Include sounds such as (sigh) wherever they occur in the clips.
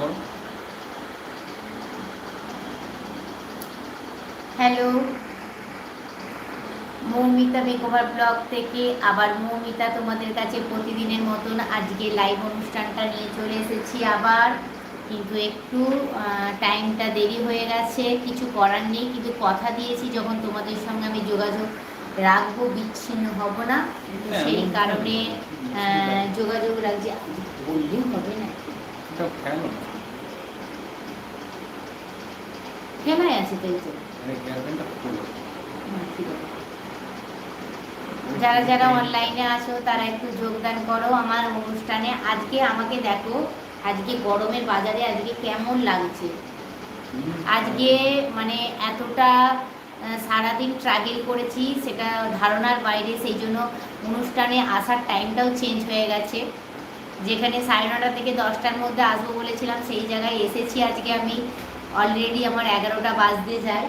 করো। Hello Moumita makeover blog থেকে আবার মৌমিতা তোমাদের কাছে প্রতিদিনের মতন আজকে লাইভ অনুষ্ঠানটা নিয়ে চলে এসেছি আবার। কিন্তু একটু টাইমটা দেরি হয়ে গেছে কিছু করার নেই কিন্তু কথা দিয়েছি যখন তোমাদের সঙ্গে আমি যোগাযোগ রাখব বিচ্ছিন্ন হব না। হ্যাঁ, সেই কারণে আহ, যোগাযোগ রাখছি। বললেও হবে না। এটা ফ্যান কেনাই আছে তো এই তো খুলো। যারা যারা অনলাইনে আছো তারা একটু যোগদান করো আমার অনুষ্ঠানে। আজকে আমাকে দেখো আজকে গরমের বাজারে আজকে কেমন লাগছে? আজকে মানে এতটা সারাদিন ট্রাভেল করেছি সেটা ধারণার বাইরে সেই জন্য অনুষ্ঠানে আসার টাইমটাও চেঞ্জ হয়ে গেছে। যেখানে সাড়ে নটা থেকে দশটার মধ্যে আসব বলেছিলাম সেই জায়গায় এসেছি আজকে আমি। অলরেডি আমার এগারোটা বাজতে যায়।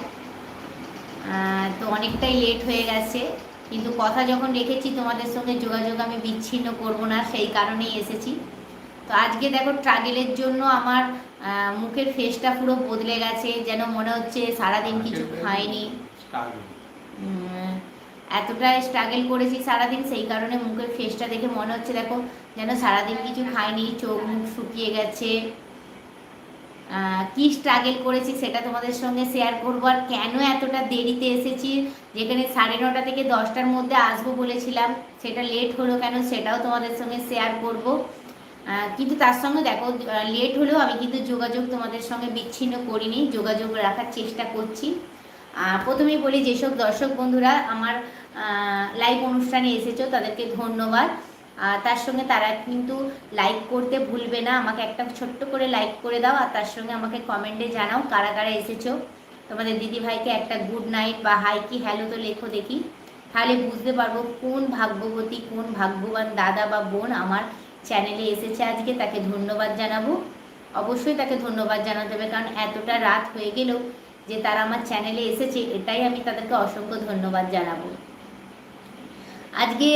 তো অনেকটাই লেট হয়ে গেছে। কিন্তু কথা যখন রেখেছি তোমাদের সঙ্গে যোগাযোগ আমি বিচ্ছিন্ন করব না সেই কারণেই এসেছি। তো আজকে দেখো ট্রাগেলের জন্য আমার মুখের ফেসটা পুরো বদলে গেছে যেন মনে হচ্ছে সারাদিন কিছু খাইনি। উম, এতটা স্ট্রাগল করেছি সারাদিন সেই কারণে মুখের ফেসটা দেখে মনে হচ্ছে দেখো যেন সারাদিন কিছু খাইনি, চোখ মুখ শুকিয়ে গেছে। কি স্ট্রাগল করেছি সেটা তোমাদের সঙ্গে শেয়ার করব। আর কেন এতটা দেরিতে এসেছি? যেখানে সাড়ে নটা থেকে দশটার মধ্যে আসব বলেছিলাম, সেটা লেট হলো কেন সেটাও তোমাদের সঙ্গে শেয়ার করব। কিন্তু তার সঙ্গে দেখো লেট হলেও আমি কিন্তু যোগাযোগ তোমাদের সঙ্গে বিচ্ছিন্ন করিনি, যোগাযোগ রাখার চেষ্টা করছি। প্রথমেই বলি, যেসব দর্শক বন্ধুরা আমার লাইভ অনুষ্ঠানে এসেছ, তাদেরকে ধন্যবাদ। তার সঙ্গে তারা কিন্তু লাইক করতে ভুলবে না। আমাকে একটা ছোট্ট করে লাইক করে দাও আর তার সঙ্গে আমাকে কমেন্টে জানাও কারা কারা এসেছ। তোমাদের দিদি ভাইকে একটা গুড নাইট বা হাই কি হ্যালো তো লেখো দেখি। তাহলে বুঝতে পারব কোন ভাগ্যবতী, কোন ভাগ্যবান দাদা বা বোন আমার চ্যানেলে এসেছে আজকে। তাকে ধন্যবাদ জানাব। অবশ্যই তাকে ধন্যবাদ জানাতে হবে কারণ এতটা রাত হয়ে গেলেও যে তারা আমার চ্যানেলে এসেছে। এটাই আমি তাদেরকে অসংখ্য ধন্যবাদ জানাব। আজকে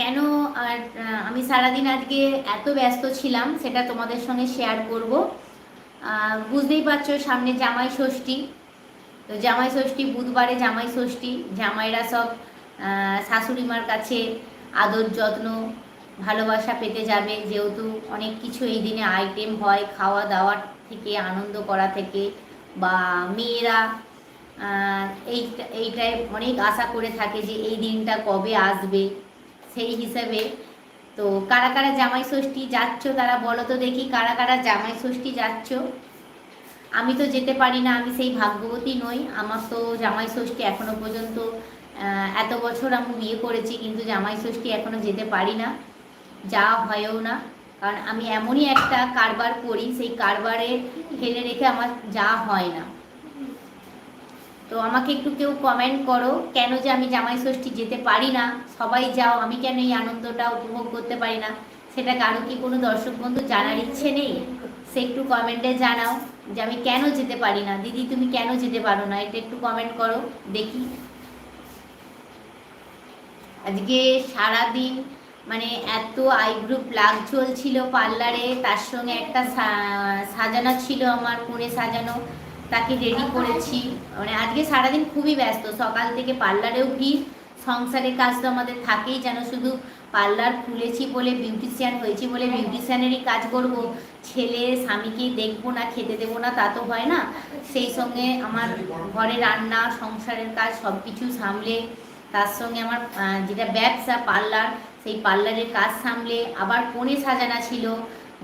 কেন আর আমি সারাদিন আজকে এত ব্যস্ত ছিলাম সেটা তোমাদের সঙ্গে শেয়ার করব। বুঝতেই পারছ সামনে জামাই ষষ্ঠী। তো জামাই ষষ্ঠী বুধবারে জামাই ষষ্ঠী। জামাইরা সব শাশুড়িমার কাছে আদর যত্ন, ভালোবাসা পেতে যাবে। যেহেতু অনেক কিছু এই দিনে আইটেম হয় খাওয়া দাওয়ার থেকে, আনন্দ করা থেকে, বা মেয়েরা এই এইটায় অনেক আশা করে থাকে যে এই দিনটা কবে আসবে সেই হিসাবে। তো কারা কারা জামাই ষষ্ঠী যাচ্ছ তারা বলো তো দেখি কারা কারা জামাই ষষ্ঠী যাচ্ছ। আমি তো যেতে পারি না, আমি সেই ভাগ্যবতী নই। আমার তো জামাই ষষ্ঠী এখনও পর্যন্ত এত বছর আমি বিয়ে করেছি কিন্তু জামাই ষষ্ঠী এখনও যেতে পারি না, যা হয়েও না। কারণ আমি এমনই একটা কারবার করি, সেই কারবারে ফেলে রেখে আমার যা হয় না। তো আমাকে একটু কেউ কমেন্ট করো, কেন যে আমি জামাই ষষ্ঠী যেতে পারি না? সবাই যাও, আমি কেন এই আনন্দটা উপভোগ করতে পারি না? সেটা কারও কি কোনো দর্শক বন্ধু জানার ইচ্ছে নেই? সে একটু কমেন্টে জানাও যে আমি কেন যেতে পারি না? দিদি, তুমি কেন যেতে পারো না? এটা একটু কমেন্ট করো, দেখি। আজকে সারাদিন মানে এত আইব্রো প্লাগ চলছিল পার্লারে তার সঙ্গে একটা সাজানো ছিল আমার কোণে সাজানো। তাকে রেডি করেছি। মানে আজকে সারাদিন খুবই ব্যস্ত। সকাল থেকে পার্লারেও ভিড়। সংসারের কাজ তো আমাদের থাকেই, যেন শুধু পার্লার খুলেছি বলে বিউটিশিয়ান হয়েছি বলে বিউটিশিয়ানেরই কাজ করব। ছেলে, স্বামীকে দেখব না, খেতে দেবো না, তা তো হয় না। সেই সঙ্গে আমার ঘরে রান্না, সংসারের কাজ সব কিছু সামলে, তার সঙ্গে আমার যেটা ব্যবসা, পার্লার, সেই পার্লারের কাজ সামলে, আবার কোণে সাজানো ছিল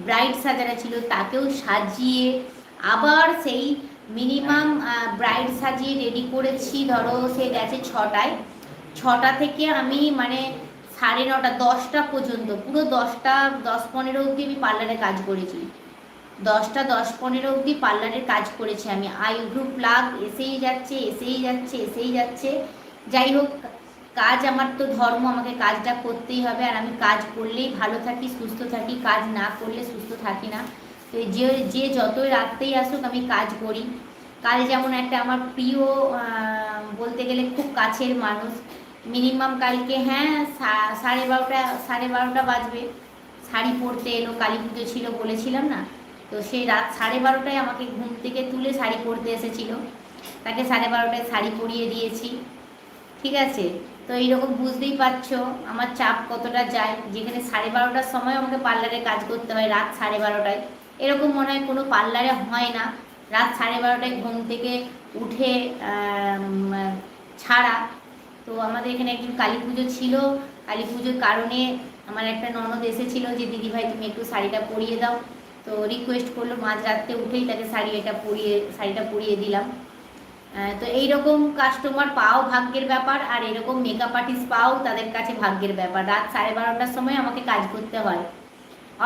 ব্রাইড সাজানো ছিল, তাকেও সাজিয়ে, আবার সেই মিনিমাম ব্রাইড সাজিয়ে রেডি করেছি, ধরো সে গেছে ছটায়। ছটা থেকে আমি মানে সাড়ে নটা, দশটা পর্যন্ত, পুরো দশটা, দশ পনেরো অবধি আমি পার্লারে কাজ করেছি। দশটা, দশ পনেরো অবধি পার্লারের কাজ করেছি আমি। আইব্রু প্লাগ এসেই যাচ্ছে এসেই যাচ্ছে এসেই যাচ্ছে। যাই হোক, কাজ আমার তো ধর্ম, আমাকে কাজটা করতেই হবে। আর আমি কাজ করলেই ভালো থাকি, সুস্থ থাকি, কাজ না করলে সুস্থ থাকি না। তো যে যে যতই রাত্রেই আসুক আমি কাজ করি। কাল যেমন একটা আমার প্রিয় বলতে গেলে খুব কাছের মানুষ। মিনিমাম কালকে হ্যাঁ সাড়ে বারোটা সাড়ে বারোটা বাজবে। শাড়ি পরতে এলো, কালী পুজো ছিল বলেছিলাম না? তো সেই রাত সাড়ে বারোটায় আমাকে ঘুম থেকে তুলে শাড়ি পরতে এসেছিল। তাকে সাড়ে বারোটায় শাড়ি পরিয়ে দিয়েছি। ঠিক আছে? তো এইরকম বুঝতেই পারছ, আমার চাপ কতটা যায়। যেখানে সাড়ে বারোটার সময় আমাকে পার্লারে কাজ করতে হয়, রাত সাড়ে বারোটায়। এরকম মনে হয় কোনো পার্লারে হয় না। রাত সাড়ে বারোটায় ঘুম থেকে উঠে ছাড়া। তো আমাদের এখানে একদিন কালী পুজো ছিল। কালী পুজোর কারণে আমার একটা ননদ এসেছিল যে, দিদি ভাই, তুমি একটু শাড়িটা পরিয়ে দাও। তো রিকোয়েস্ট করল, মাঝ রাত্রে উঠেই তাকে শাড়ি এটা পরিয়ে, শাড়িটা পরিয়ে দিলাম। তো এইরকম কাস্টমার পাও ভাগ্যের ব্যাপার, আর এরকম মেকআপ আর্টিস্ট পাও তাদের কাছে ভাগ্যের ব্যাপার। রাত সাড়ে বারোটার সময় আমাকে কাজ করতে হয়।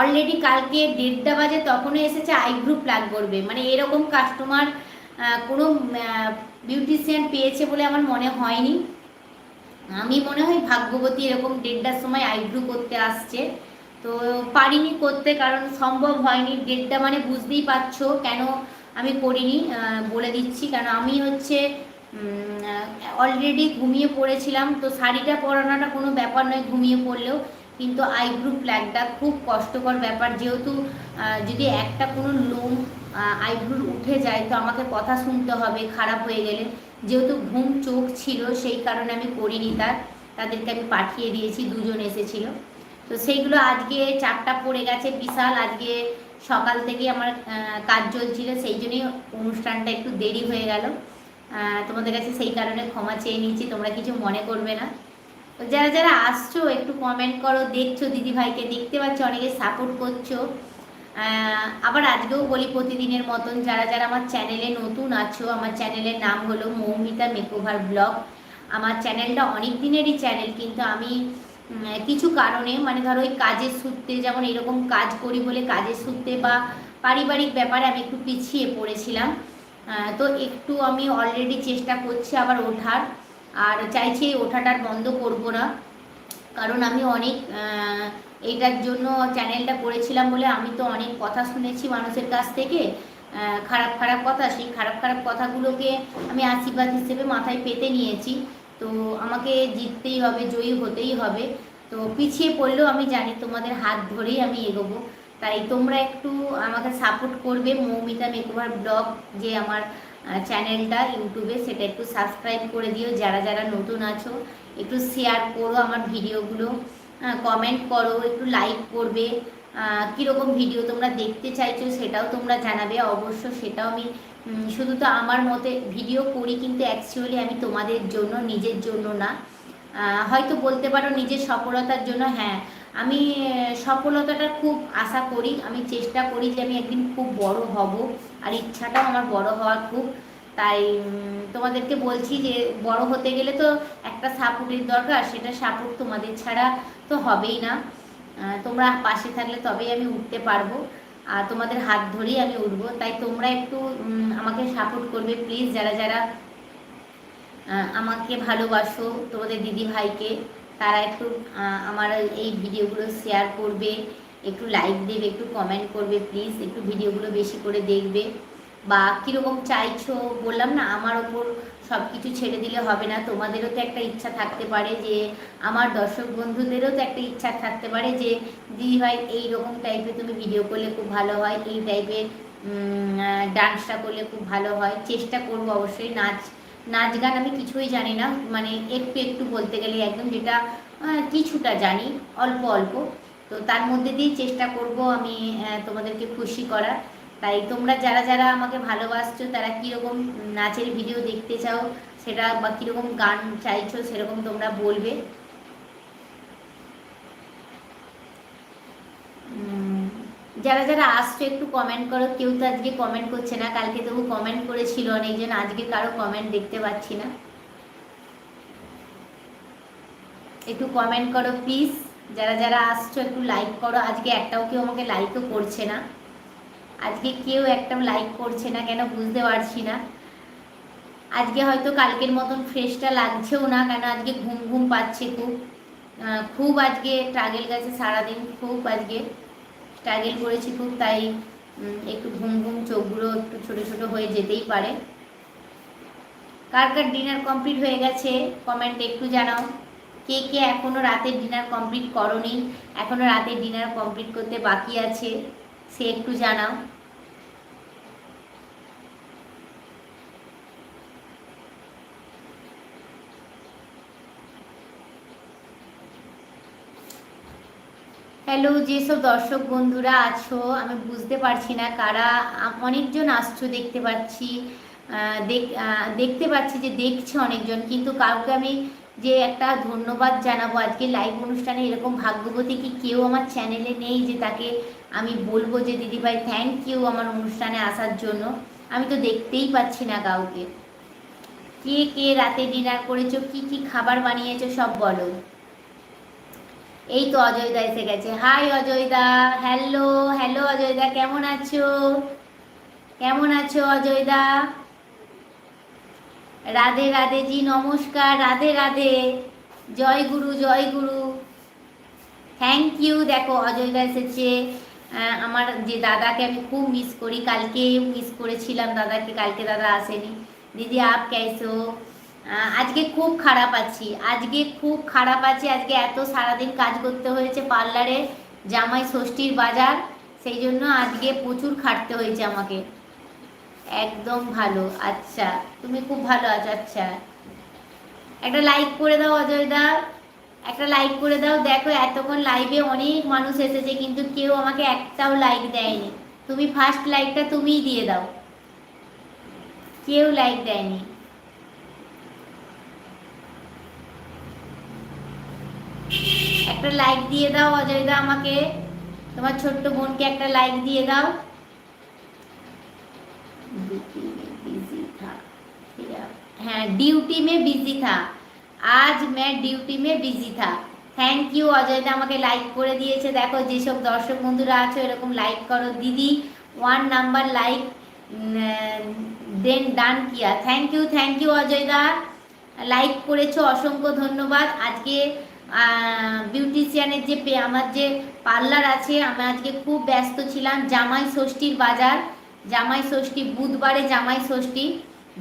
অলরেডি কালকে দেড়টা বাজে তখনও এসেছে আই আইব্রু প্লাগ করবে মানে এরকম কাস্টমার কোনো বিউটিশিয়ান পেয়েছে বলে আমার মনে হয়নি। আমি মনে হয় ভাগ্যবতী এরকম দেড়টার সময় আইব্রু করতে আসছে। তো পারিনি করতে কারণ সম্ভব হয়নি। দেড়টা মানে বুঝতেই পারছ কেন আমি করিনি বলে দিচ্ছি। কারণ আমি হচ্ছে অলরেডি ঘুমিয়ে পড়েছিলাম। তো শাড়িটা পরানোটা কোনো ব্যাপার নয় ঘুমিয়ে পড়লেও। কিন্তু আই আইব্রু প্ল্যাগটা খুব কষ্টকর ব্যাপার। যেহেতু যদি একটা কোনো লোম আইব্রুর উঠে যায়, তো আমাকে কথা শুনতে হবে, খারাপ হয়ে গেলে। যেহেতু ঘুম চোখ ছিল, সেই কারণে আমি করিনি তার। তাদেরকে আমি পাঠিয়ে দিয়েছি, দুজন এসেছিল। তো সেইগুলো আজকে চারটা পড়ে গেছে, বিশাল। আজকে সকাল থেকে আমার কাজ চলছিল, সেই জন্যই অনুষ্ঠানটা একটু দেরি হয়ে গেল। তোমাদের কাছে সেই কারণে ক্ষমা চেয়ে নিচ্ছি, তোমরা কিছু মনে করবে না। যারা যারা আসছো, একটু কমেন্ট করো, দেখছ দিদি ভাইকে দেখতে পাচ্ছ, অনেকে সাপোর্ট করছ। আবার আজকেও বলি প্রতিদিনের মতন, যারা যারা আমার চ্যানেলে নতুন আছো, আমার চ্যানেলের নাম হলো মৌমিতা মেকওভার ব্লগ। আমার চ্যানেলটা অনেক দিনেরই চ্যানেল কিন্তু আমি কিছু কারণে মানে ধরো ওই কাজের সূত্রে, যেমন এরকম কাজ করি বলে কাজের সূত্রে বা পারিবারিক ব্যাপারে আমি একটু পিছিয়ে পড়েছিলাম। তো একটু আমি অলরেডি চেষ্টা করছি আবার ওঠার। আর চাইছি এই ওঠাটার বন্ধ করব না। কারণ আমি অনেক আহ, এইটার জন্য চ্যানেলটা করেছিলাম বলে আমি তো অনেক কথা শুনেছি মানুষের কাছ থেকে। খারাপ খারাপ কথা সেই খারাপ খারাপ কথাগুলোকে আমি আশীর্বাদ হিসেবে মাথায় পেতে নিয়েছি। তো আমাকে জিততেই হবে জয়ী হতেই হবে। তো পিছিয়ে পড়লেও আমি জানি তোমাদের হাত ধরেই আমি এগোবো। তাই তোমরা একটু আমাকে সাপোর্ট করবে মৌমিতা মেকওভার ব্লগ যে আমার চ্যানেলটা ইউটিউবে সেটা একটু সাবস্ক্রাইব করে দিও। যারা যারা নতুন আছো, একটু শেয়ার করো আমার ভিডিওগুলো। কমেন্ট করো, একটু লাইক করবে। কীরকম ভিডিও তোমরা দেখতে চাইছো সেটাও তোমরা জানাবে। অবশ্য সেটাও আমি শুধু তো আমার মতে ভিডিও করি কিন্তু অ্যাকচুয়ালি আমি তোমাদের জন্য, নিজের জন্য না। হয়তো বলতে পারো নিজের সফলতার জন্য হ্যাঁ আমি সফলতাটা খুব আশা করি, আমি চেষ্টা করি যে আমি একদিন খুব বড় হব, আর ইচ্ছাটাও আমার বড় হওয়ার খুব। তাই তোমাদেরকে বলছি যে বড় হতে গেলে তো একটা সাপোর্টের দরকার, সেটা সাপোর্ট তোমাদের ছাড়া তো হবেই না। তোমরা পাশে থাকলে তবেই আমি উঠতে পারব, আর তোমাদের হাত ধরেই আমি উঠবো। তাই তোমরা একটু আমাকে সাপোর্ট করবে, প্লিজ, যারা যারা আমাকে ভালোবাসো, তোমাদের দিদি ভাইকে তারা একটু আমার এই ভিডিওগুলো শেয়ার করবে, একটু লাইক দেবে, একটু কমেন্ট করবে প্লিজ একটু ভিডিওগুলো বেশি করে দেখবে। বা কীরকম চাইছো, বললাম না, আমার ওপর সব কিছু ছেড়ে দিলে হবে না। তোমাদেরও তো একটা ইচ্ছা থাকতে পারে যে, আমার দর্শক বন্ধুদেরও তো একটা ইচ্ছা থাকতে পারে যে, দিদি ভাই এইরকম টাইপের তুমি ভিডিও করলে খুব ভালো হয়, এই টাইপের ডান্সটা করলে খুব ভালো হয়। চেষ্টা করব অবশ্যই, নাচ নাচ গান আমি কিছুই জানি না। মানে একটু একটু বলতে গেলে একদম যেটা কিছুটা জানি, অল্প অল্প। তো তার মধ্যে দিয়েই চেষ্টা করব আমি তোমাদেরকে খুশি করার তাই তোমরা যারা যারা আমাকে ভালোবাসছো, তারা কীরকম নাচের ভিডিও দেখতে চাও, সেটা বা কীরকম গান চাইছো, সেরকম তোমরা বলবে। যারা যারা আসছো, একটু কমেন্ট করো। কেউ তো আজকে কমেন্ট করছে না, কালকে তবু কমেন্ট করেছিল অনেকজন, আজকে কারও কমেন্ট দেখতে পাচ্ছি না। একটু কমেন্ট করো প্লিজ যারা যারা আসছো, একটু লাইক করো। আজকে একটাও কেউ আমাকে লাইকও করছে না। আজকে কেউ একটাও লাইক করছে না, কেন বুঝতে পারছি না। আজকে হয়তো কালকের মতন ফ্রেশটা লাগছেও না, কেন আজকে ঘুম ঘুম পাচ্ছে খুব। খুব আজকে ট্রাগেল গেছে সারাদিন, খুব আজকে। স্ট্রাগেল করেছি খুব, তাই একটু ঘুম ঘুম চোখগুলো একটু ছোট ছোট হয়ে যেতেই পারে। কার কার ডিনার কমপ্লিট হয়ে গেছে, কমেন্ট একটু জানাও। কে কে এখনও রাতের ডিনার কমপ্লিট করনি এখনও রাতের ডিনার কমপ্লিট করতে বাকি আছে, সে একটু জানাও। হ্যালো যেসব দর্শক বন্ধুরা আছো, আমি বুঝতে পারছি না কারা অনেকজন আসছো দেখতে পাচ্ছি দেখ- দেখতে পাচ্ছি যে দেখছে অনেকজন, কিন্তু কাউকে আমি যে একটা ধন্যবাদ জানাব আজকে লাইভ অনুষ্ঠানে এরকম ভাগ্যবতী কি কেউ আমার চ্যানেলে নেই যে তাকে আমি বলব যে, দিদিভাই থ্যাংক ইউ আমার অনুষ্ঠানে আসার জন্য। আমি তো দেখতেই পাচ্ছি না কাউকে। কে কে রাতে ডিনার করেছ, কি কি খাবার বানিয়েছো, সব বলো। এই তো অজয়দা এসে গেছে। হাই অজয়দা। হ্যালো হ্যালো অজয়দা, কেমন আছো? কেমন আছো, অজয়দা? রাধে রাধে জি, নমস্কার। রাধে রাধে। জয় গুরু জয় গুরু। থ্যাংক ইউ দেখো, অজয়দা এসেছে। আমার যে দাদাকে আমি খুব মিস করি। কালকে মিস করেছিলাম দাদাকে, কালকে দাদা আসেনি। দিদি, আপ কেসো? আজকে খুব খারাপ আছি। আজকে খুব খারাপ আছি। আজকে এত সারাদিন কাজ করতে হয়েছে পার্লারে, জামাই ষষ্ঠীর বাজার, সেই জন্য আজকে প্রচুর খাটতে হয়েছে আমাকে। একদম ভালো। আচ্ছা তুমি খুব ভালো আছো। আচ্ছা। একটা লাইক করে দাও অজয় দা একটা লাইক করে দাও। দেখো, এতক্ষণ লাইভে অনেক মানুষ এসেছে, কিন্তু কেউ আমাকে একটাও লাইক দেয়নি। তুমি ফার্স্ট লাইকটা তুমিই দিয়ে দাও। কেউ লাইক দেয়নি। একটা লাইক দিয়ে দাও, অজয়দা আমাকে। তোমার ছোট্ট বোনকে একটা লাইক দিয়ে দাও। হ্যাঁ ডিউটি মে বিজি থা আজ মে ডিউটি মে বিজি থা থ্যাংক ইউ অজয় দা আমাকে লাইক করে দিয়েছে। দেখো, যেসব দর্শক বন্ধুরা আছো, এরকম লাইক করো। দিদি one number like then done কিয়া thank you thank you Ajay da like করেছ, অসংখ্য ধন্যবাদ। আজকে বিউটিশিয়ানের যে পে- আমার যে পার্লার আছে, আমি আজকে খুব ব্যস্ত ছিলাম। জামাই ষষ্ঠীর বাজার, জামাই ষষ্ঠী, বুধবারে জামাই ষষ্ঠী,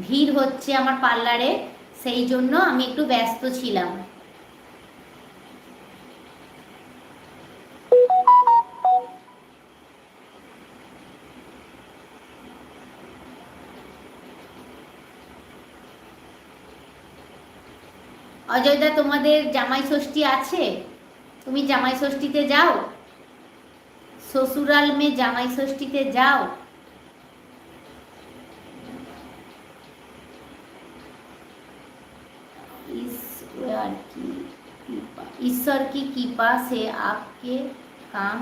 ভিড় হচ্ছে আমার পার্লারে সেই জন্য আমি একটু ব্যস্ত ছিলাম। অজয়দা তোমাদের জামাই ষষ্ঠী আছে তুমি জামাই ষষ্ঠীতে যাও শ্বশুরাল মে জামাই ষষ্ঠীতে যাও ईश्वर की कृपा ईश्वर की कृपा से आपके काम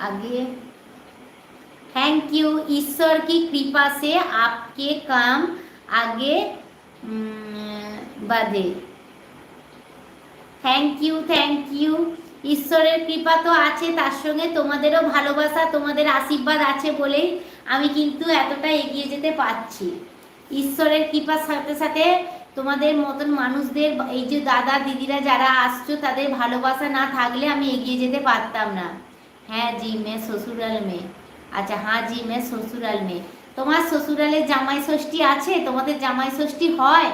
आगे थैंक यू ईश्वर की कृपा से आपके काम आगे আশীর্বাদে থ্যাংক ইউ থ্যাংক ইউ ঈশ্বরের কৃপা তো আছে, তার সঙ্গে তোমাদেরও ভালোবাসা, তোমাদের আশীর্বাদ আছে বলেই আমি কিন্তু এতটা এগিয়ে যেতে পারছি। ঈশ্বরের কৃপার সাথে সাথে তোমাদের মতন মানুষদের, এই যে দাদা, দিদিরা যারা আসছো, তাদের ভালোবাসা না থাকলে আমি এগিয়ে যেতে পারতাম না। হ্যাঁ জি মে শ্বশুরাল মেয়ে। আচ্ছা হ্যাঁ জি মে শ্বশুরাল মেয়ে। তোমার শ্বশুরালের জামাই ষষ্ঠী আছে? তোমাদের জামাই ষষ্ঠী হয়?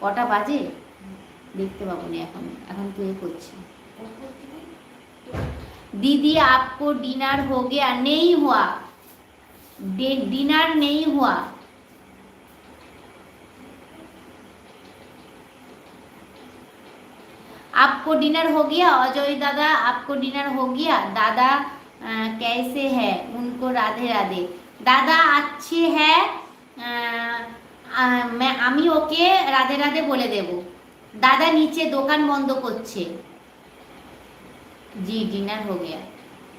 কটা বাজে দেখতে পাবো না এখন এখন তুই করছি दीदी आपको डिनर हो गया नहीं हुआ डि- डिनर नहीं हुआ आपको डिनर हो गया अजय दादा आपको डिनर हो गया दादा अ, कैसे है उनको राधे राधे दादा अच्छे है अ, अ, मैं আমি ওকে রাধে রাধে বলে দেব দাদা নিচে দোকান বন্ধ করছে জি ডিনার হো গিয়া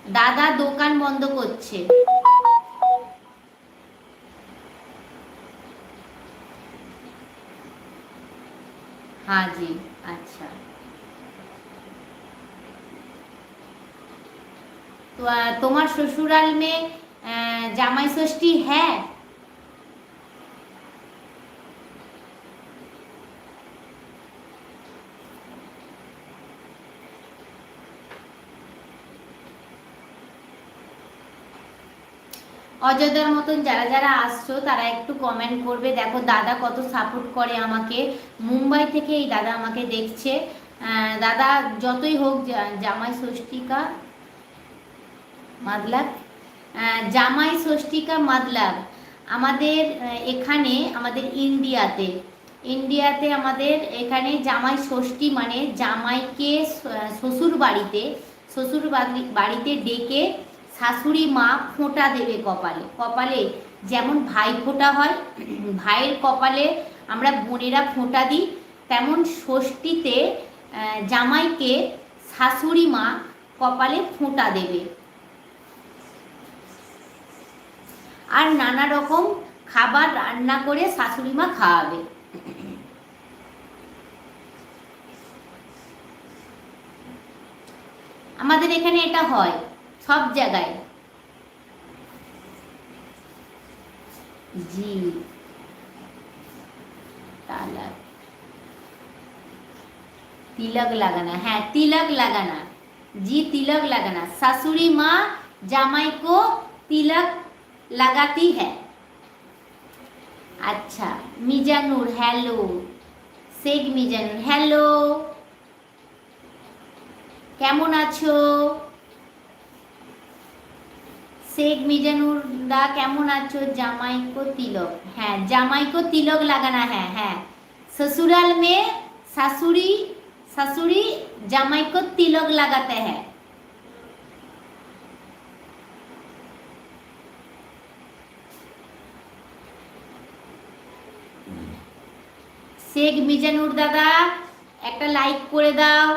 দাদা দোকান বন্ধ করছে हाँ जी अच्छा तो अ, তোমার শ্বশুরাল মে अ, জামাই ষষ্ঠী है অযোধ্যার মতন যারা যারা আসছো, তারা একটু কমেন্ট করবে। দেখো, দাদা কত সাপোর্ট করে আমাকে। মুম্বাই থেকে এই দাদা আমাকে দেখছে। দাদা যতই হোক জামাই ষষ্ঠিকা মাদলাক জামাই ষষ্ঠীকা মাদলাব আমাদের এখানে, আমাদের ইন্ডিয়াতে। ইন্ডিয়াতে আমাদের এখানে জামাই ষষ্ঠী মানে জামাইকে শ্বশুর বাড়িতে শ্বশুর বাড়িতে ডেকে শাশুড়ি মা ফোঁটা দেবে কপালে। কপালে যেমন ভাই ফোঁটা হয়, ভাইয়ের কপালে আমরা বোনেরা ফোঁটা দিই, তেমন ষষ্ঠীতে জামাইকে শাশুড়ি মা কপালে ফোঁটা দেবে। আর নানা রকম খাবার রান্না করে শাশুড়ি মা খাওয়াবে। আমাদের এখানে এটা হয়। সব জায়গায়। জি। তালাক। তিলক লাগানা হ্যাঁ তিলক লাগানা। জি, তিলক লাগানা। শাশুড়ি মা জামাই কো তিলক লাগাতি হ্যাঁ আচ্ছা মিজানুর, হ্যালো। শেখ মিজানুর, হ্যালো। কেমন আছো? শেখ মিজানুর দা কেমন আছো জামাই কো তিলক হ্যাঁ জামাই কো তিলক লাগানা হ্যাঁ হ্যাঁ ससुराल में ससुरी ससुरी जमाई को तिलक लगाते हैं শেখ মিজানুর দাদা একটা লাইক করে দাও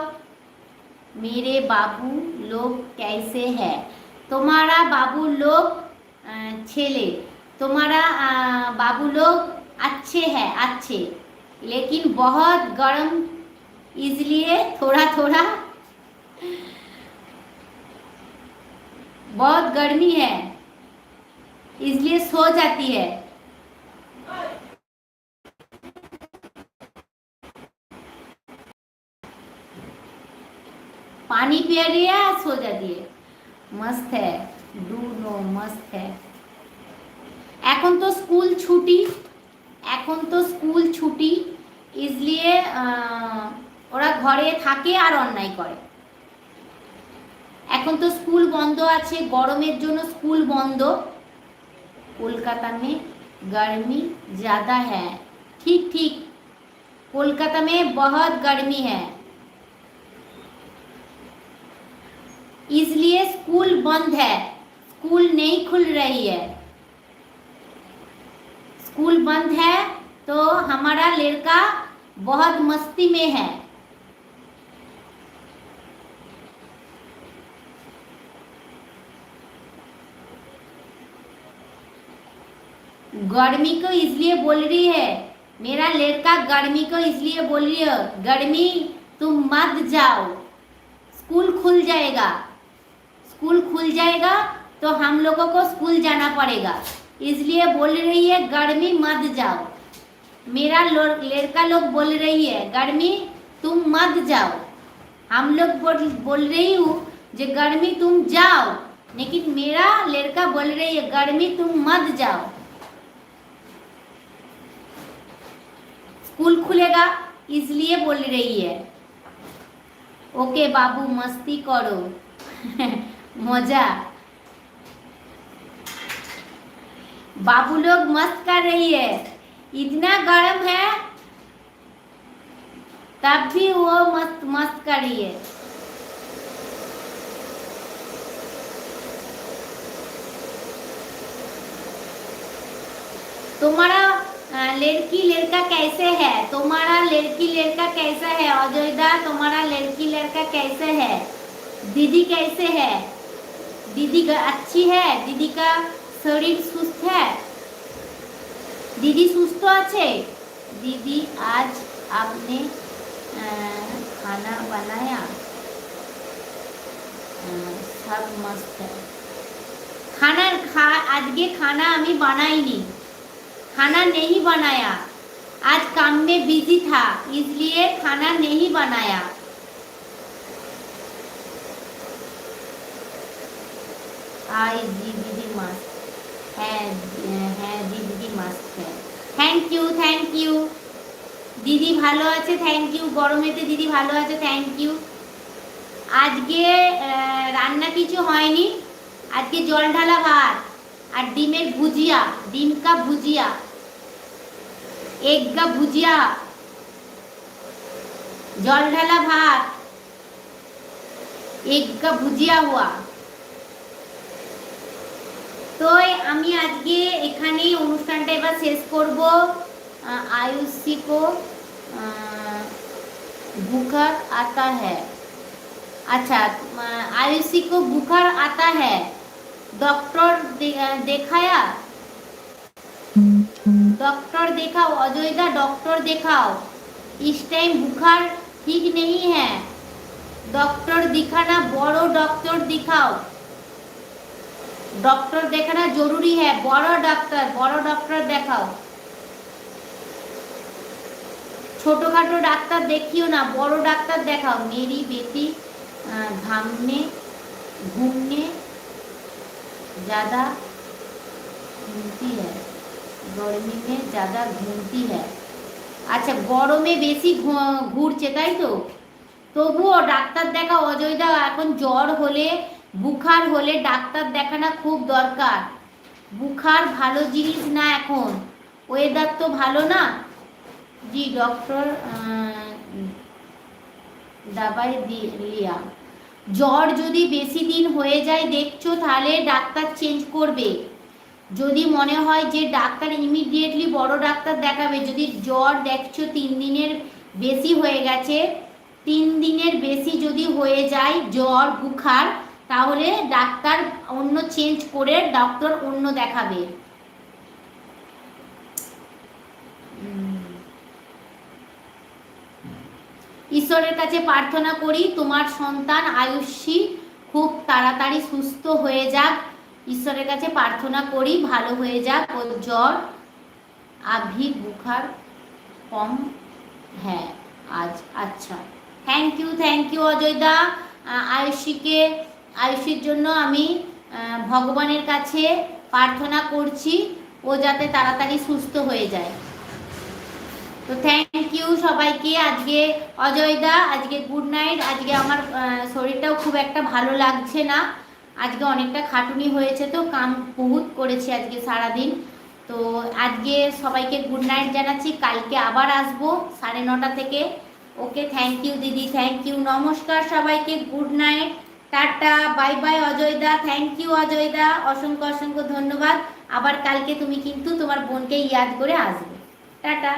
मेरे बाबू लोग कैसे है तुम्हारा बाबू लोग छेले। तुम्हारा बाबू लोग अच्छे है, अच्छे। लेकिन बहुत गर्म, इसलिए थोड़ा थोड़ा बहुत गर्मी है, इसलिए सो जाती है। पानी पिया रही है सो जाती है? मस्त है डू नो मस्त है এখন তো স্কুল ছুটি এখন তো স্কুল ছুটি ইসলিয়ে ওরা ঘরে থাকে আর অন্যায় করে এখন তো স্কুল বন্ধ আছে গরমের জন্য স্কুল বন্ধ কলকাতা में गर्मी ज़्यादा है ठीक ठीक कोलकाता में बहुत गर्मी है इसलिए स्कूल बंद है। स्कूल नहीं खुल रही है। स्कूल बंद है तो हमारा लड़का बहुत मस्ती में है। गर्मी को इसलिए बोल रही है। मेरा लड़का गर्मी को इसलिए बोल रही है, गर्मी, तुम मत जाओ। स्कूल खुल जाएगा। स्कूल खुल जाएगा तो हम लोगों को स्कूल जाना पड़ेगा। इसलिए बोल रही है, गर्मी मत जाओ। मेरा लड़का लोग बोल रही है, गर्मी तुम मत जाओ। हम लोग बोल बोल रही हूँ जो गर्मी तुम जाओ, लेकिन मेरा लड़का बोल रही है, गर्मी तुम मत जाओ। स्कूल खुलेगा, इसलिए बोल रही है। ओके बाबू, मस्ती करो। (laughs) मज़ा। बाबू लोग मस्त कर रही है। इतना गर्म है, तब भी वो मस्त मस्त कर रही है। तुम्हारा लड़की, लड़का कैसे है? तुम्हारा लड़की, लड़का कैसा है? अजयदा, तुम्हारा लड़की, लड़का कैसे है? दीदी कैसे है? दीदी का अच्छी है दीदी का शरीर सुस्त है दीदी सुस्त আছে दीदी आज आपने अ, खाना बनाया अ, सब मस्त है खाना खा আজকে খানা আমি বানাইনি खाना नहीं बनाया आज काम में बिजी था इसलिए खाना नहीं बनाया হাই জি দিদি মাস্ক হ্যাঁ হ্যাঁ জি দিদি মাস্ক হ্যাঁ থ্যাংক ইউ থ্যাংক ইউ দিদি ভালো আছে থ্যাংক ইউ গরমেতে দিদি ভালো আছে থ্যাংক ইউ আজকে রান্না কিছু হয়নি। আজকে জল ঢালা ভাত আর ডিমের ভুজিয়া ডিমকা ভুজিয়া এগা ভুজিয়া। জল ঢালা ভাত এগা ভুজিয়া হওয়া তো আমি আজকে এখানে অনুষ্ঠানটা এবার শেষ করব আহ, আয়ুষী কো আহ, बुखार आता है अच्छा अ, आयुषी को बुखार आता है डॉक्टर दे, देखाया डॉक्टर देखाओ अजयदा डॉक्टर देखाओ इस टाइम बुखार ठीक नहीं है डॉक्टर दिखाना बड़ो डॉक्टर दिखाओ डॉक्टर देखना जरूरी है बड़ो डॉक्टर बड़ो डॉक्टर देखाओ ছোটখাটো ডাক্তার দেখিও না বড় ডাক্তার দেখাও মেরি বেটি আহ, ঘামনে ঘুমনে ज़्यादा ঘুমতি है গরমি মে ज़्यादा ঘুমতি है আচ্ছা গরমে বেশি ঘু- ঘুরছে তাই তো তবুও ডাক্তার দেখা অজয়দা এখন জ্বর হলে বুখার হলে ডাক্তার দেখানো খুব দরকার। বুখার ভালো জিনিস না এখন। ওয়েদার তো ভালো না। জি, ডক্টর দাবাই লিয়া জ্বর যদি বেশি দিন হয়ে যায়, দেখছ তাহলে ডাক্তার চেঞ্জ করবে। যদি মনে হয় যে ডাক্তার ইমিডিয়েটলি বড় ডাক্তার দেখাবে, যদি জ্বর দেখছ তিন দিনের বেশি হয়ে গেছে, তিন দিনের বেশি যদি হয়ে যায়, জ্বর, বুখার তাহলে ডাক্তার অন্য চেঞ্জ করে ডক্টর অন্য দেখাবে। ঈশ্বরের কাছে প্রার্থনা করি, তোমার সন্তান আয়ুষী খুব তাড়াতাড়ি সুস্থ হয়ে যাক। ঈশ্বরের কাছে প্রার্থনা করি, ভালো হয়ে যাক। ও জ্বর, আভি, বুখার, কম হ্যাঁ আজ আচ্ছা। থ্যাংক ইউ থ্যাংক ইউ অজয়দা আয়ুষীকে আয়ুষীর জন্য আমি ভগবানের কাছে প্রার্থনা করছি, ও যাতে তাড়াতাড়ি সুস্থ হয়ে যায়। তো থ্যাংক ইউ সবাইকে, আজকে অজয়দা, আজকে গুড নাইট আজকে আমার শরীরটাও খুব একটা ভালো লাগছে না। আজকে অনেকটা খাটুনি হয়েছে তো, কাম বহুত করেছি আজকে সারাদিন। তো আজকে সবাইকে গুড নাইট জানাচ্ছি, কালকে আবার আসব সাড়ে নটা থেকে। ওকে থ্যাংক ইউ দিদি থ্যাংক ইউ নমস্কার সবাইকে good night tata, bye bye অজয়দা thank you অজয়দা, অসংখ্য অসংখ্য ধন্যবাদ। আবার কালকে তুমি কিন্তু তোমার বোনকে ইয়াদ করে আসবে। টাটা।